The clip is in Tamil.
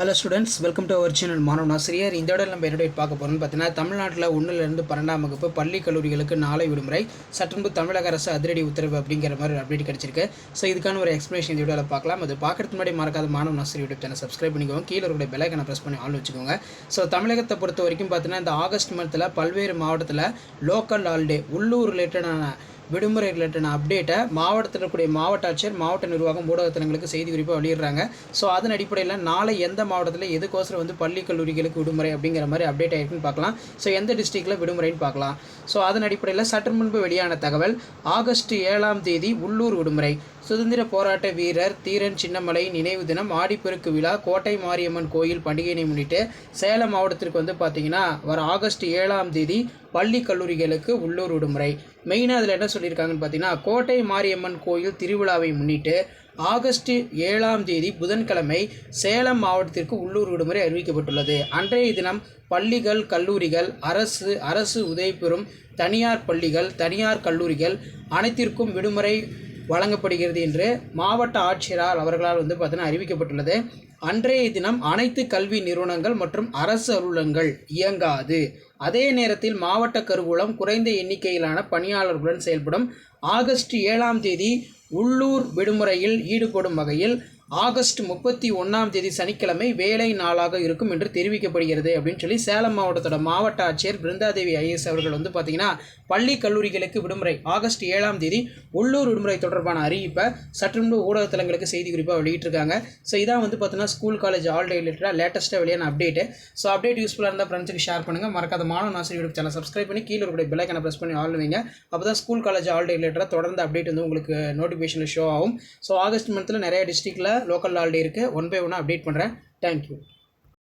Hello students welcome to our channel மாணவன் ஆசிரியர் இந்த இடம் நம்ம என்னோட பார்க்க போகிறோம்னு பார்த்தீங்கன்னா தமிழ்நாட்டில் ஒன்றிலிருந்து பன்னெண்டாம் வகுப்பு பள்ளி கல்லூரிகளுக்கு நாளை விடுமுறை. சட்டன்பு தமிழக அரசு அதிரடி உத்தரவு அப்படிங்கிற மாதிரி ஒரு அப்டேட் கிடச்சிருக்கு. ஸோ இதுக்கான ஒரு எக்ஸ்ப்ளனேஷன் இந்த வீடியோவில் பார்க்கலாம். அது பார்க்கறதுக்கு முன்னாடி மறக்காத மாணவன் ஆசிரியர் யூடியூப் சேனல் சப்ஸ்கிரைப் பண்ணிக்கோங்க. கீழே இருக்கிற பெல்லைக்கனை ப்ரெஸ் பண்ணி ஆன் வச்சுக்கோங்க. ஸோ தமிழகத்தை பொறுத்த வரைக்கும் பார்த்தீங்கன்னா இந்த ஆகஸ்ட் மந்த்தில் பல்வேறு மாவட்டத்தில் லோக்கல் ஹாலிடே உள்ளூர் ரிலேட்டடான விடுமுறை ரிலேட்டடான அப்டேட்டை மாவட்டத்தில் இருக்கக்கூடிய மாவட்ட ஆட்சியர் மாவட்ட நிர்வாகம் ஊடகத்தினங்களுக்கு செய்தி குறிப்பாக வெளியிடுறாங்க. ஸோ அதன் அடிப்படையில் நாளை எந்த மாவட்டத்தில் எதுக்கோசரம் வந்து பள்ளி கல்லூரிகளுக்கு விடுமுறை அப்படிங்கிற மாதிரி அப்டேட் ஆயிருக்குன்னு பார்க்கலாம். ஸோ எந்த டிஸ்ட்ரிக்டில் விடுமுறைன்னு பார்க்கலாம். ஸோ அதன் அடிப்படையில் சற்று முன்பு வெளியான தகவல் ஆகஸ்ட் ஏழாம் தேதி உள்ளூர் விடுமுறை. சுதந்திர போராட்ட வீரர் தீரன் சின்னமலை நினைவு தினம் ஆடிப்பெருக்கு விழா கோட்டை மாரியம்மன் கோயில் பண்டிகையினை முன்னிட்டு சேலம் மாவட்டத்திற்கு வந்து பார்த்தீங்கன்னா வர ஆகஸ்ட் ஏழாம் தேதி பள்ளி கல்லூரிகளுக்கு உள்ளூர் விடுமுறை. மெயினாக அதில் என்ன சொல்லியிருக்காங்கன்னு பார்த்தீங்கன்னா கோட்டை மாரியம்மன் கோயில் திருவிழாவை முன்னிட்டு ஆகஸ்ட் ஏழாம் தேதி புதன்கிழமை சேலம் மாவட்டத்திற்கு உள்ளூர் விடுமுறை அறிவிக்கப்பட்டுள்ளது. அன்றைய தினம் பள்ளிகள் கல்லூரிகள் அரசு அரசு உதவி பெறும் தனியார் பள்ளிகள் தனியார் கல்லூரிகள் அனைத்திற்கும் விடுமுறை வழங்கப்படுகிறது என்று மாவட்ட ஆட்சியரால் அவர்களால் வந்து பார்த்தீங்கன்னா அறிவிக்கப்பட்டுள்ளது. அன்றைய தினம் அனைத்து கல்வி நிறுவனங்கள் மற்றும் அரசு அலுவலகங்கள் இயங்காது. அதே நேரத்தில் மாவட்ட கருவூலம் குறைந்த எண்ணிக்கையிலான பணியாளர்களுடன் செயல்படும் ஆகஸ்ட் ஏழாம் தேதி உள்ளூர் விடுமுறையில் ஈடுபடும் வகையில் ஆகஸ்ட் முப்பத்தி ஒன்றாம் தேதி சனிக்கிழமை வேலை நாளாக இருக்கும் என்று தெரிவிக்கப்படுகிறது அப்படின்னு சொல்லி சேலம் மாவட்டத்தோட மாவட்ட ஆட்சியர் பிருந்தாதேவி ஐஎஸ் அவர்கள் வந்து பார்த்தீங்கன்னா பள்ளி கல்லூரிகளுக்கு விடுமுறை ஆகஸ்ட் ஏழாம் தேதி உள்ளூர் விடுமுறை தொடர்பான அறிவிப்பை சற்று முன்பு ஊடகத்தலங்களுக்கு செய்தி குறிப்பாக வெளியிட்டிருக்காங்க. ஸோ இதான் வந்து பார்த்தீங்கன்னா ஸ்கூல் காலேஜ் ஆல் டே ரிலேட்டடாக லேட்டஸ்ட்டாக வெளியான அப்டேட்டு ஸோ அப்டேட் யூஸ்ஃபுல்லாக இருந்தால் ஃப்ரெண்ட்ஸுக்கு ஷேர் பண்ணுங்கள் மறக்காத மாணவ ஆசிரியர் யூடியூப் சேனல் சப்ஸ்கிரைப் பண்ணி கீழே இருக்கிற பெல்லைக்கனை ப்ரெஸ் பண்ணி ஆள் வைங்க. அப்போ தான் ஸ்கூல் காலேஜ் ஹாலிடே ரிலேட்டடாக தொடர்ந்து அப்டேட் வந்து உங்களுக்கு நோட்டிஃபிகேஷனில் ஷோ ஆகும். ஸோ ஆகஸ்ட் மந்தில் நிறைய டிஸ்ட்ரிக்டில் லோக்கல் ஹாலிடே இருக்குது ஒன் பை ஒன்னாக அப்டேட் பண்ணுறேன் தேங்க்யூ